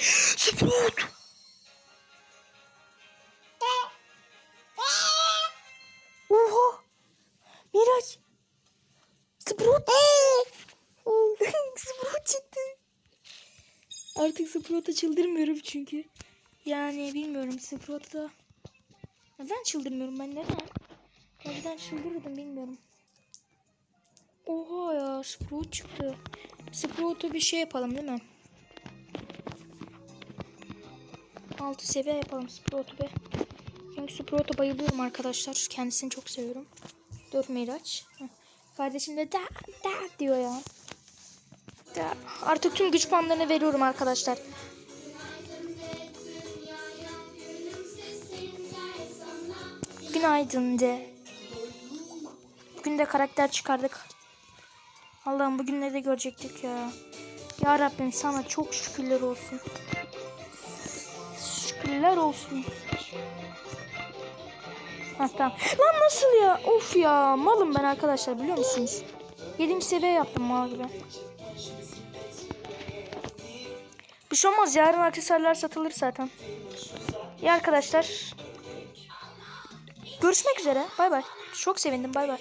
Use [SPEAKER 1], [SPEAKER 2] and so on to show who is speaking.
[SPEAKER 1] Sprout. Oha. Miraç. Sprout. Sprout çıktı. Artık Sprout'a çıldırmıyorum çünkü. Yani bilmiyorum Sprout'a neden çıldırmıyorum ben neden? Neden çıldırırdım bilmiyorum. Oha ya Sprout çıktı. Sprout'a bir şey yapalım değil mi? 6 seviye yapalım Sprout'u be. Çünkü Sprout'a bayılıyorum arkadaşlar. Kendisini çok seviyorum. Dur Miraç. Kardeşim de da da diyor ya. Da. Artık tüm güç puanlarını veriyorum arkadaşlar. Günaydın de. Bugün de karakter çıkardık. Allah'ım bugünleri de görecektik ya. Ya Rabbim sana çok şükürler olsun. Şükürler olsun. Ha tamam. Lan nasıl ya? Of ya. Malım ben arkadaşlar biliyor musunuz? 7. seviye yaptım mal gibi. Bir şey olmaz. Yarın aksesuarlar satılır zaten. İyi arkadaşlar. Görüşmek üzere. Bay bay. Çok sevindim. Bay bay.